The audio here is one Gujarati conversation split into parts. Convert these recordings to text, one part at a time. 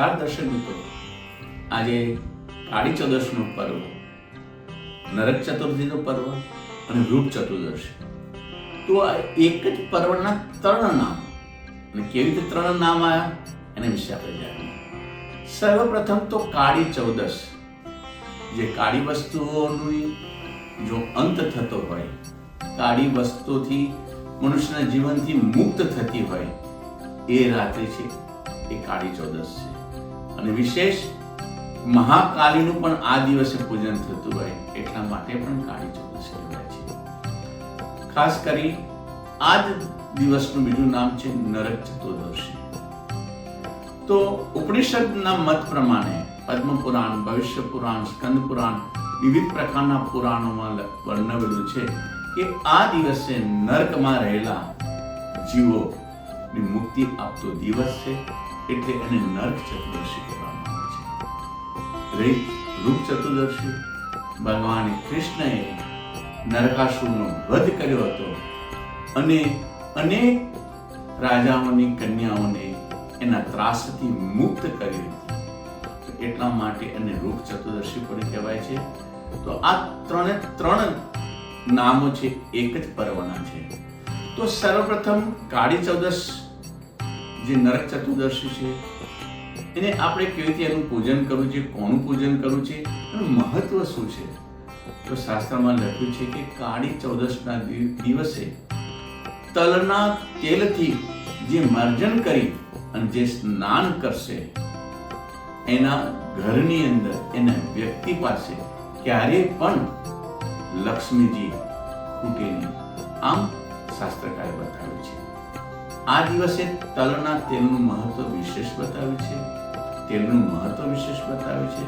નમસ્કાર દર્શક મિત્રો આજે કાળી ચૌદશનો પર્વ, નરક ચતુર્થીનો પર્વ અને રૂપ ચતુર્દશી. તો આ એક જ પર્વના ત્રણ નામ. અને કેવી રીતે ત્રણ નામ આવ્યા એના વિશે આપણે જાણીએ. સર્વપ્રથમ તો કાળી ચૌદશ. જે કાળી વસ્તુઓની જો અંત થતો હોય, કાળી વસ્તુથી મનુષ્યના જીવનથી મુક્ત થતી હોય, એ રાત્રિ છે, એ કાળી ચૌદશ છે. અને વિશેષ મહાકાલીનું પણ આ દિવસે પૂજન થતું હોય એટલા માટે પણ કાળી ચૌદશ કહેવાય છે. ખાસ કરી આ જ દિવસનું બીજું નામ છે નરક ચતુર્દશી. તો ઉપનિષદના મત પ્રમાણે પદ્મ પુરાણ ભવિષ્ય પુરાણ, સ્કંદ પુરાણ, વિવિધ પ્રકારના પુરાણોમાં વર્ણવેલું છે કે આ દિવસે નર્કમાં રહેલા જીવો મુક્તિ આપતો દિવસ છે. એટલે એને નર્ક ચતુર્દશી કહેવામાં આવે છે. રૂપ ચતુર્દશી. ભગવાન કૃષ્ણએ નરકાસુરનો વધ કર્યો હતો અને અનેક રાજાઓની, કન્યાઓને એના ત્રાસથી મુક્ત કરી હતી. એટલા માટે એને રૂપ ચતુર્દશી પણ કહેવાય છે. તો આ ત્રણે ત્રણ નામો છે, એક જ પર્વના છે. તો સર્વપ્રથમ કાળી ચૌદશ જે નરક ચતુર્દશી છે, એને આપણે કેવી રીતે એનું પૂજન કરવું છે, કોનું પૂજન કરવું છે, એનું મહત્વ શું છે? તો શાસ્ત્રમાં લખ્યું છે કે કાળી ચૌદશના દિવસે તલના તેલથી જે મર્જન કરી અને જે સ્નાન કરશે, એના ઘરની અંદર, એના વ્યક્તિ પાસે ક્યારે પણ લક્ષ્મીજી ખૂટે નહીં આમ શાસ્ત્રકારે બતાવ્યું છે. આ દિવસે તલના તેલનું મહત્વ વિશેષ બતાવે છે. તેલનું મહત્વ વિશેષ બતાવે છે.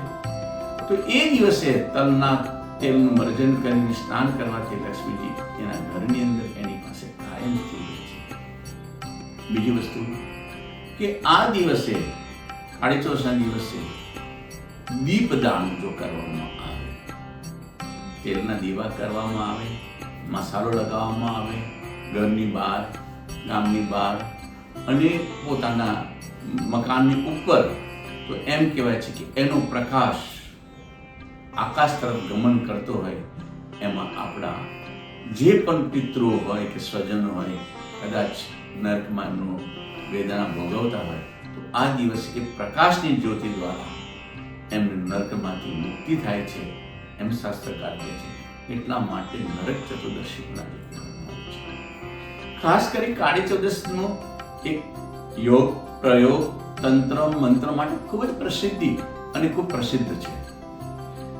તો એ દિવસે તલના તેલનું મર્જન કરીને સ્નાન કરવાથી લક્ષ્મીજી એના ઘરની અંદર એની પાસે કાયમ થઈ છે. બીજી વસ્તુ કે આ દિવસે કાળી ચૌદશના દિવસે દીપદાન જો કરવામાં આવે, તેલના દીવા કરવામાં આવે, મસાલો લગાવવામાં આવે, ઘરની બહાર ગામની બહાર અને પોતાના મકાનની ઉપર. તો એમ કહેવાય છે કે એનો પ્રકાશ આકાશ તરફ ગમન કરતો હોય, એમાં આપણા જે પણ પિતૃ હોય કે સ્વજનો હોય, કદાચ નર્કમાંનો વેદના ભોગવતા હોય, તો આ દિવસ એ પ્રકાશની જ્યોતિ દ્વારા એમને નર્કમાંથી મુક્તિ થાય છે, એમ શાસ્ત્રકાર કહે છે. એટલા માટે નરક ચતુર્દશી પણ ખાસ કરી કાળી ચૌદશનો એક યોગ, પ્રયોગ, તંત્ર, મંત્ર માટે ખૂબ જ પ્રસિદ્ધિ અને ખૂબ પ્રસિદ્ધ છે.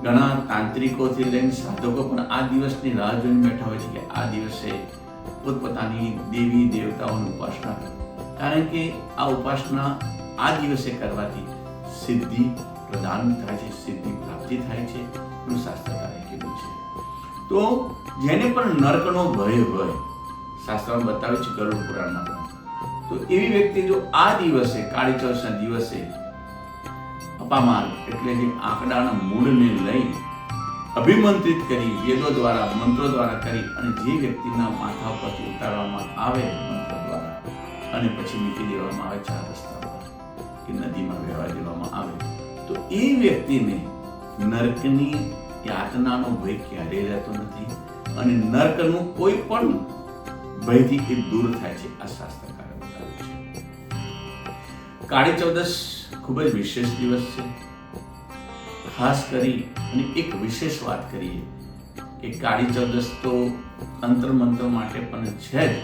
ઘણા તાંત્રિકોથી લઈને સાધકો પણ આ દિવસની રાહ જોઈને બેઠા હોય છે કે આ દિવસે પોતપોતાની દેવી દેવતાઓની ઉપાસના કરે. કારણ કે આ ઉપાસના આ દિવસે કરવાથી સિદ્ધિ પ્રદાન થાય છે, સિદ્ધિ પ્રાપ્તિ થાય છે, એનું શાસ્ત્રકારે કીધું છે. તો જેને પણ નર્કનો ભય હોય શાસ્ત્રમાં બતાવ્યું છે ગરુડ પુરાણમાં તો એવી વ્યક્તિ જો આ દિવસે, કાળી ચૌદશના દિવસે અપામાન એટલે જે આંકડાના મૂળને લઈ અભિમંત્રિત કરી, વેદો દ્વારા, મંત્રો દ્વારા કરી અને જે વ્યક્તિના માથા પરથી ઉતારવામાં આવે મંત્ર દ્વારા અને પછી મૂકી દેવામાં આવે ચાર રસ્તા કે નદીમાં વહેવા દેવામાં આવે, તો એ વ્યક્તિને નર્કની યાતનાનો ભય ક્યારેય રહેતો નથી અને નર્કનું કોઈ પણ ભયથી એ દૂર થાય છે. આ શાસ્ત્રકારે બતાવ્યું છે. કાળી ચૌદશ ખૂબ જ વિશેષ દિવસ છે. ખાસ કરી અને એક વિશેષ વાત કરીએ કે કાળી ચૌદશ તો તંત્ર મંત્ર માટે પણ છે જ.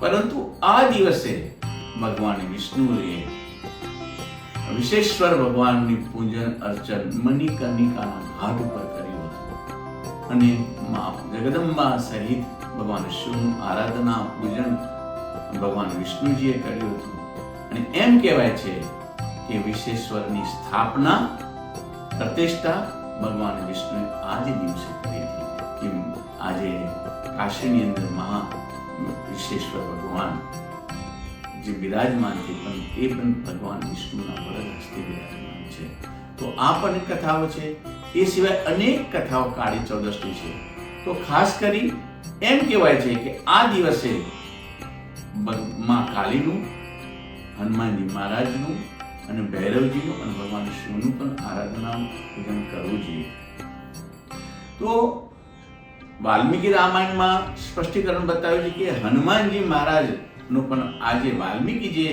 પરંતુ આ દિવસે ભગવાન વિષ્ણુએ વિશેશ્વર ભગવાનની પૂજન અર્ચન મણિકર્ણિકાના ઘાટ ઉપર કર્યું હતું. અને મા જગદંબા સહિત ભગવાન શિવનું આરાધના, પૂજન ભગવાન વિષ્ણુજીએ કર્યું હતું. અને એમ કહેવાય છે કે વિશેશ્વરની સ્થાપના, પ્રતિષ્ઠા ભગવાન વિષ્ણુએ આજે દિવસે કરી હતી. આજે કાશીની અંદર મહા વિશેશ્વર ભગવાન જે બિરાજમાન છે પણ એ પણ ભગવાન વિષ્ણુના વરદ હસ્તે બિરાજમાન છે. તો આ પણ કથાઓ છે. એ સિવાય અનેક કથાઓ કાળી ચૌદશની છે. તો ખાસ કરી એમ કહેવાય છે કે આ દિવસે માં કાલીનું, હનુમાનજી મહારાજનું અને ભૈરવજીનું અને ભગવાન શિવનું પણ આરાધના પૂજન કરવું જોઈએ. તો વાલ્મીકી રામાયણમાં સ્પષ્ટીકરણ બતાવ્યું છે કે હનુમાનજી મહારાજનું પણ આજે વાલ્મીકી જે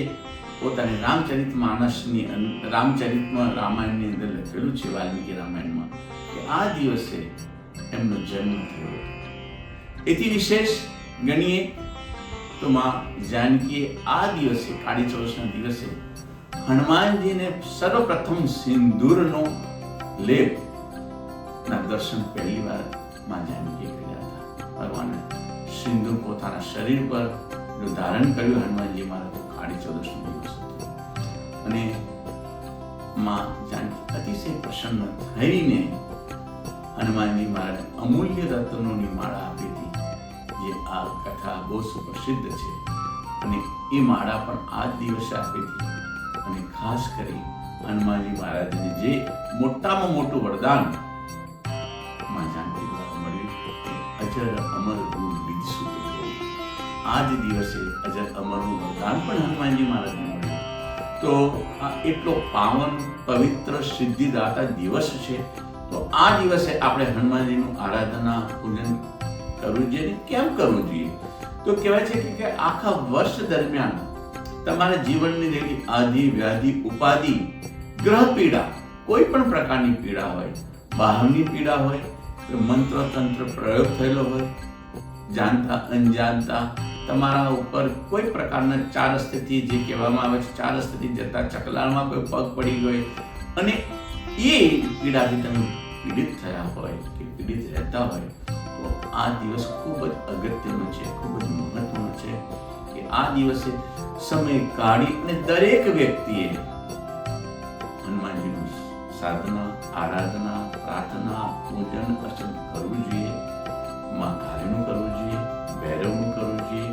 પોતાની રામચરિત માનસની રામચરિતમાં રામાયણની અંદર લખેલું છે વાલ્મીકી રામાયણમાં કે આ દિવસે એમનો જન્મ થયો. એથી વિશેષ ગણીએ તો માં જાનકીએ આ દિવસે, કાળી ચૌદસના દિવસે, હનુમાનજીને સર્વપ્રથમ સિંદૂરનો લેપ ના દર્શન પહેલી વારમાં જાનકીએ કર્યા હતા. ભગવાને સિંદૂર પોતાના શરીર પર ધારણ કર્યું. હનુમાનજી મારા તો કાળી ચૌદશનો દિવસ હતો. અને માં જાનકી અતિશય પ્રસન્ન થઈને હનુમાનજી મહારાજ અમૂલ્ય રત્નોની માળા આપી હતી જે આ કથા બહુ સુપ્રસિદ્ધ છે. અને એ માળા પણ આ જ દિવસે આપી હતી. અને ખાસ કરી હનુમાનજી મહારાજને જે મોટામાં મોટું વરદાનમાં જાનકી મળ્યું અજર અમર ગુણ વિદસુત આ જ દિવસે અજર અમરનું વરદાન પણ હનુમાનજી મહારાજને મળ્યું. તો આ એટલો પાવન પવિત્ર સિદ્ધિદાતા દિવસ છે. તો આ દિવસે આપણે હનુમાનજીનું આરાધના પૂજન કરવું જોઈએ કેમ કરવું જોઈએ તો કહેવાય છે કે- આખા વર્ષ દરમિયાન તમારા જીવનની રહેલી આધિ, વ્યાધિ, ઉપાધિ, ગ્રહ પીડા, કોઈ પણ પ્રકારની પીડા હોય, બહારની પીડા હોય મંત્ર તંત્ર પ્રયોગ થયેલો હોય, જાણતા, અનજાણતા, તમારા ઉપર કોઈ પ્રકારના ચાર સ્થિતિ જે કહેવામાં આવે છે, ચાર સ્થિતિ જતા ચકલાળમાં કોઈ પગ પડી ગયો અને એ પીડાથી તમે પીડિત થયા હોય કે પીડિત રહેતા હોય. આ દિવસ ખૂબ જ અગત્યનો છે, ખૂબ જ મહત્વનો છે કે આ દિવસે સમય કાઢી અને દરેક વ્યક્તિએ હનુમાનજીનું સાધના, આરાધના, પ્રાર્થના, પૂજન, અર્ચન કરવું જોઈએ, માં કાળીનું કરવું જોઈએ, ભૈરવનું કરવું જોઈએ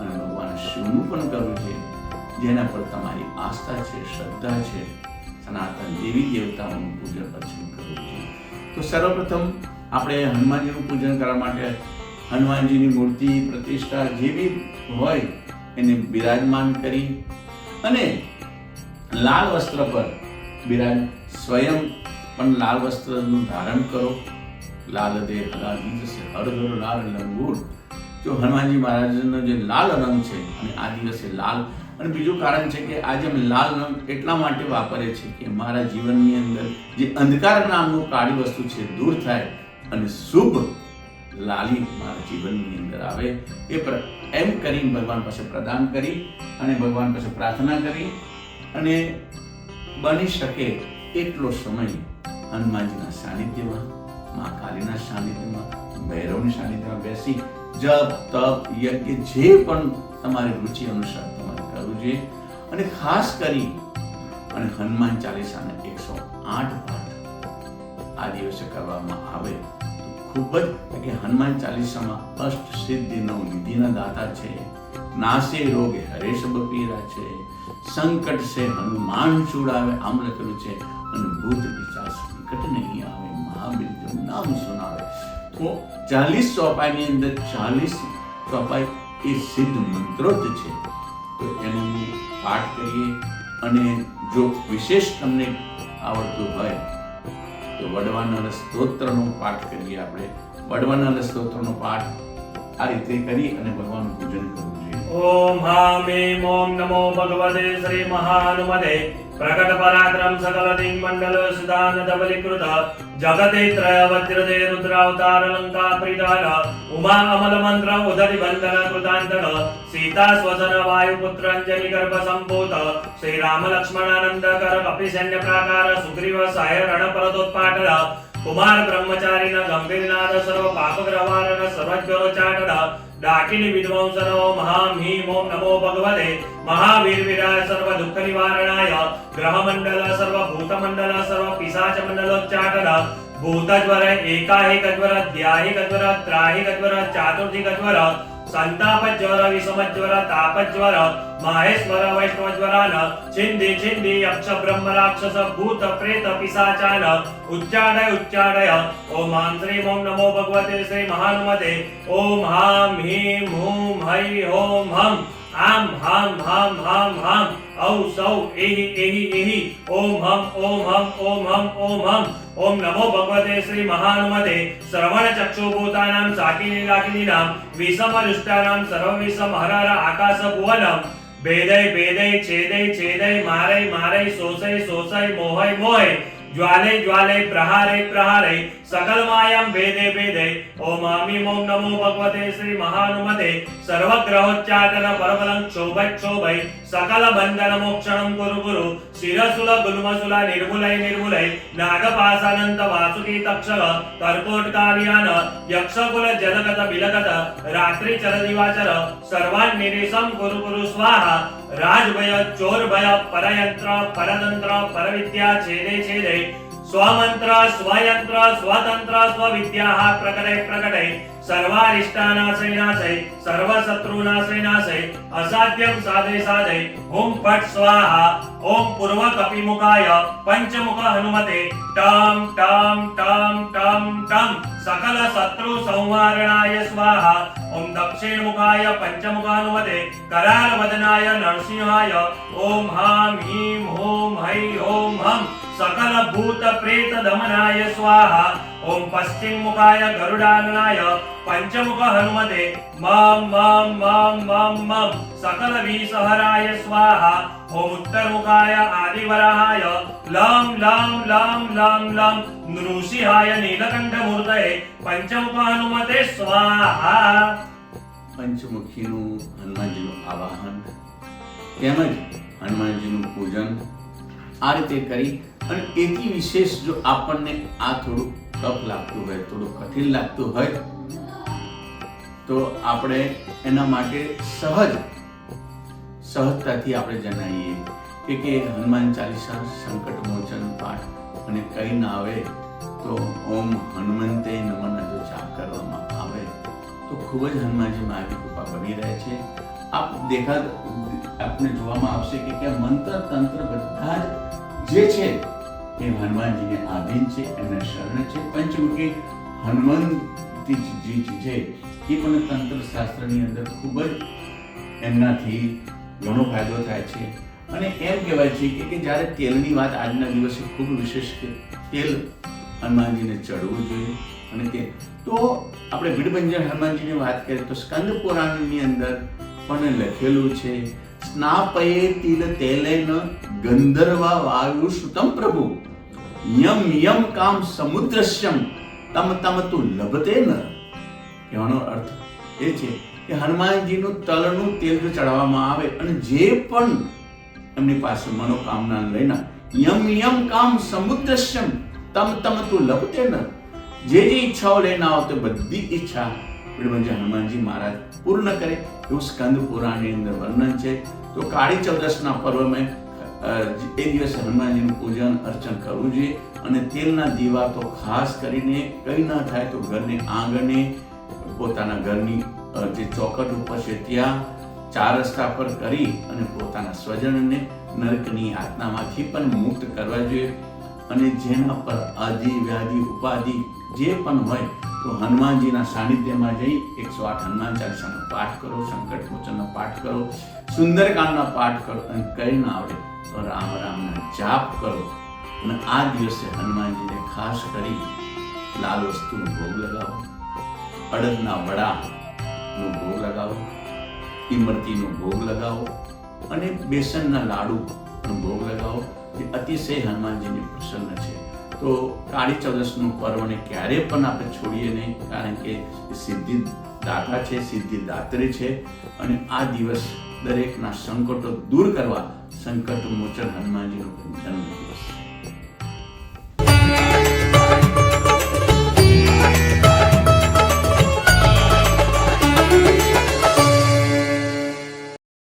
અને ભગવાન શિવનું પણ કરવું જોઈએ. જેના પર તમારી આસ્થા છે, શ્રદ્ધા છે, સનાતન દેવી દેવતાઓનું પૂજન અર્ચન કરવું જોઈએ. તો સર્વપ્રથમ આપણે હનુમાનજીનું પૂજન કરવા માટે હનુમાનજીની મૂર્તિ, પ્રતિષ્ઠા જે બી હોય એને બિરાજમાન કરી અને લાલ વસ્ત્ર પર બિરાજ, સ્વયં પણ લાલ વસ્ત્રનું ધારણ કરો. લાલ દેહ લાલ જશે હરધર લાલ લંગૂર. જો હનુમાનજી મહારાજનો જે લાલ રંગ છે અને આ દિવસે લાલ, અને બીજું કારણ છે કે આજે અમે લાલ રંગ એટલા માટે વાપરીએ છીએ કે મારા જીવનની અંદર જે અંધકાર નામનું કાળી વસ્તુ છે દૂર થાય અને શુભ લાલી મારા જીવનની અંદર આવે એ એમ કરી ભગવાન પાસે પ્રદાન કરી અને ભગવાન પાસે પ્રાર્થના કરી અને બની શકે એટલો સમય હનુમાનજીના સાનિધ્યમાં, મા કાલીના સાનિધ્યમાં, ભૈરવની સાનિધ્યમાં બેસી જપ, તપ, યજ્ઞ જે પણ તમારી રુચિ અનુસાર તમારે કરવું જોઈએ. અને ખાસ કરી અને હનુમાન ચાલીસાના એકસો આઠ પાઠ આ દિવસે કરવામાં આવે ખૂબ જ કે હનુમાન ચાલીસામાં અષ્ટ સિદ્ધિ નિધિના દાતા છે. નાસે રોગ હરેશ બપીરા છે. સંકટ છે હનુમાન ચૂડાવે આમ લખેલું છે. અને ભૂત પિશાચ સંકટ નહીં આવે મહાબીર નામ સુનાવે. તો ચાલીસ ચોપાઈની અંદર ચાલીસ ચોપાઈ એ સિદ્ધ મંત્રો જ છે. તો એનું પાઠ કરીએ. અને જો વિશેષ તમને આવડતું હોય તો વડવાનળ સ્તોત્રનો પાઠ કરીએ આપણે. વડવાનળ સ્તોત્રનો પાઠ આ રીતે કરી અને ભગવાનનું પૂજન કરવું જોઈએ. ઓમ હામ હીમ ઓમ નમો ભગવતે શ્રી મહાનુમતે પ્રકટ પરાક્રમ સકલ દિંગ મંડલ સુદાન ધવલીકૃત જગતે ત્રય વજ્રતે રુદ્રાવતાર લંકા પ્રિદાન ઉમા અમલ મંત્ર ઉદરી બંધન કૃતાંતક સીતા સ્વસન વાયુ પુત્ર અંજલિ ગર્ભ સંભૂત શ્રી રામ લક્ષ્મણ આનંદ કર કપી સૈન્ય મહામ ડાકિની વિદ્વાંસન ઓમ હામ ઓમ નમો ભગવતે. મહાવીર વિરાય સર્વ દુઃખ નિવારણાય ગ્રહ મંડલ સર્વ ભૂત મંડલ સર્વ પિશાચ મંડલોચ્ચાટન. ભૂતજ્વર એકાહિક જ્વર ધ્યાહિક જ્વર ત્રાહિક જ્વર ચાતુર્ધિક જ્વર સંતાપ જ્વર, વિષમ જ્વર, તાપ જ્વર માહેશ્વર વૈષ્ણવ જ્વરાન છિંદી છિંદી યક્ષ બ્રહ્મ, રાક્ષસ, ભૂત, પ્રેત, પિશાચાન ઉચ્ચાડય ઉચ્ચાડય ઓમ શ્રી ઓમ નમો ભગવતે શ્રી મહાનુમતે, ઓમ હામ હીમ હૂમ હૈ ઓમ હમ, આમ હામ હામ હામ હામ ઔ સૌ એહિ એહિ એહિ ઓમ હમ ઓમ હમ ઓમ હમ ઓમ હમ. ઓમ નમો ભગવતે શ્રી મહાનુમતે શ્રવણ ચક્ષુભૂતાનામ સાકિની લાકિનીનામ વિષમ દુષ્ટાનામ સર્વ વિષમ હરર આકાશ ભુવનમ. ભેદય ભેદય, છેદય છેદય, મારય મારય, શોષય શોષય, મોહય મોહય. ज्वाले ज्वाले प्रहारे प्रहारे सकलमायां वेदे वेदे ओमामि ॐ नमो भगवते श्रीमहानुमते सर्वग्रहोच्चाटन परबलं क्षोभक्षोभै सकलबन्धनमोक्षणं कुरु कुरु शिरसुल गुल्मसुल निर्मूलै निर्मूलै नागपासानन्त वासुकी तक्षक कर्कोटकार्यान यक्षकुल जलगत बिलगत रात्रिचर दिवाचर सर्वान् निरेशं कुरु कुरु स्वाहा राजभय चोरभय परयन्त्र परतन्त्र परविद्या छेदे छेदे સ્વમંત્ર, સ્વયંત્ર, સ્વતંત્ર સ્વવિદ્યાઃ પ્રકટે પ્રકટે સર્વારિષ્ટાનાશય નાશય સર્વશત્રુનાશય નાશય અસાધ્યમ સાધે સાધે. ઓમ ફટ સ્વાહા, ઓમ પૂર્વ કપિમુખાય પંચમુખ હનુમતે. ટમ ટમ ટમ ટમ ટમ. સકલ શત્રુ સંવારણાય સ્વાહા. ઓમ દક્ષિણ મુખાય પંચમુખ હનુમતે કરાલ વદનાય નરસિંહાય. ઓમ હામ, હીમ, હોમ, હૈ ઓમ હમ સકલ ભૂત પ્રેત દમનાય સ્વાહા ઓમ પશ્ચિમ મુખાય ગરુડાનનાય પંચમુખ હનુમતે મમ મમ મમ મમ મમ સકલ વિસહરાય સ્વાહા ઓમ ઉત્તર મુખાય આદિવરાહાય લમ લમ લમ લમ લમ નૃસિંહાય નીલકંઠ મૂર્તયે પંચમુખ હનુમતે સ્વાહા પંચમુખીનું હનુમાનજીનું આવાહન તેમજ હનુમાનજીનું પૂજન આ રીતે કરી અને એથી વિશેષ જો આપણને આ થોડું ટફ લાગતું હોય થોડું કઠિન લાગતું હોય, તો આપણે એના માટે સહજ સહજતાથી આપણે જણાવીએ કે કે હનુમાન ચાલીસા સંકટ મોચન પાઠ અને કંઈ ના આવે તો ઓમ હનુમંતે નમન જો જાપ કરવામાં આવે. તો ખૂબ જ હનુમાનજીમાં આવી કૃપા બની રહે છે. આપ દેખા આપને જોવામાં આવશે કે કે મંત્ર તંત્ર બધા જ છે એ હનુમાનજીને આધીન છે, એમના શરણ છે. પંચમુખી હનુમંતજી છે એ પણ તંત્ર શાસ્ત્રની અંદર ખૂબ જ એમનાથી ઘણો ફાયદો થાય છે. અને એમ કહેવાય છે કે જ્યારે તેલની વાત આજના દિવસે ખૂબ વિશેષ કે તેલ હનુમાનજીને ચડવું જોઈએ. અને તે તો આપણે ભીડભંજન હનુમાનજીની વાત કરીએ તો સ્કંદ પુરાણની અંદર પણ લખેલું છે, સ્નાપયે તિલ તેલેન ગંધર્વા વાયુ સુતમ પ્રભુ. યમ યમ કામ સમુદ્રશ્યમ, તમ તમ તું લભતે ન. કહેવાનો અર્થ એ છે કે હનુમાનજીનું તલનું તેલ ચડાવવામાં આવે અને જે પણ એમની પાસે મનોકામના લઈને યમ યમ કામ સમુદ્રશ્યમ, તમ તમ તું લભતે ન. જે જે ઈચ્છાઓ લઈને આવો તે બધી ઈચ્છા વિડભંજન હનુમાનજી મહારાજ પૂર્ણ કરે એવું સ્કંદ પુરાણની અંદર વર્ણન છે. તો કાળી ચૌદશના પર્વમાં એ દિવસે હનુમાનજીનું પૂજન અર્ચન કરવું જોઈએ અને તેલના દીવા તો ખાસ કરીને કંઈ ન થાય તો ઘરને આંગણે પોતાના ઘરની જે ચોકટ ઉપર છે ત્યાં ચાર રસ્તા પર કરી અને પોતાના સ્વજનને નરકની આત્મામાંથી પણ મુક્ત કરવા જોઈએ. અને જેના પર આદિ વ્યાધિ, ઉપાધિ જે પણ હોય તો હનુમાનજીના સાનિધ્યમાં જઈ એકસો આઠ હનુમાન ચાલીસાનો પાઠ કરો, સંકટ મોચનનો પાઠ કરો, સુંદરકાંડનો પાઠ કરો અને કઈ ના આવડે તો રામ રામના જાપ કરો. અને આ દિવસે હનુમાનજીને ખાસ કરી લાલ વસ્તુનો ભોગ લગાવો, અડદના વડાનો ભોગ લગાવો ઇમરતીનો ભોગ લગાવો અને બેસનના લાડુનો ભોગ લગાવો. એ અતિશય હનુમાનજીને પ્રસન્ન છે. તો કાળી ચૌદસનું પર્વને ક્યારેય પણ આપણે છોડીએ નહીં, કારણ કે સિદ્ધિ દાતા છે, સિદ્ધિ દાત્રી છે અને આ દિવસ દરેકના સંકટો દૂર કરવા સંકટ મોચન હનુમાનજીનો જન્મ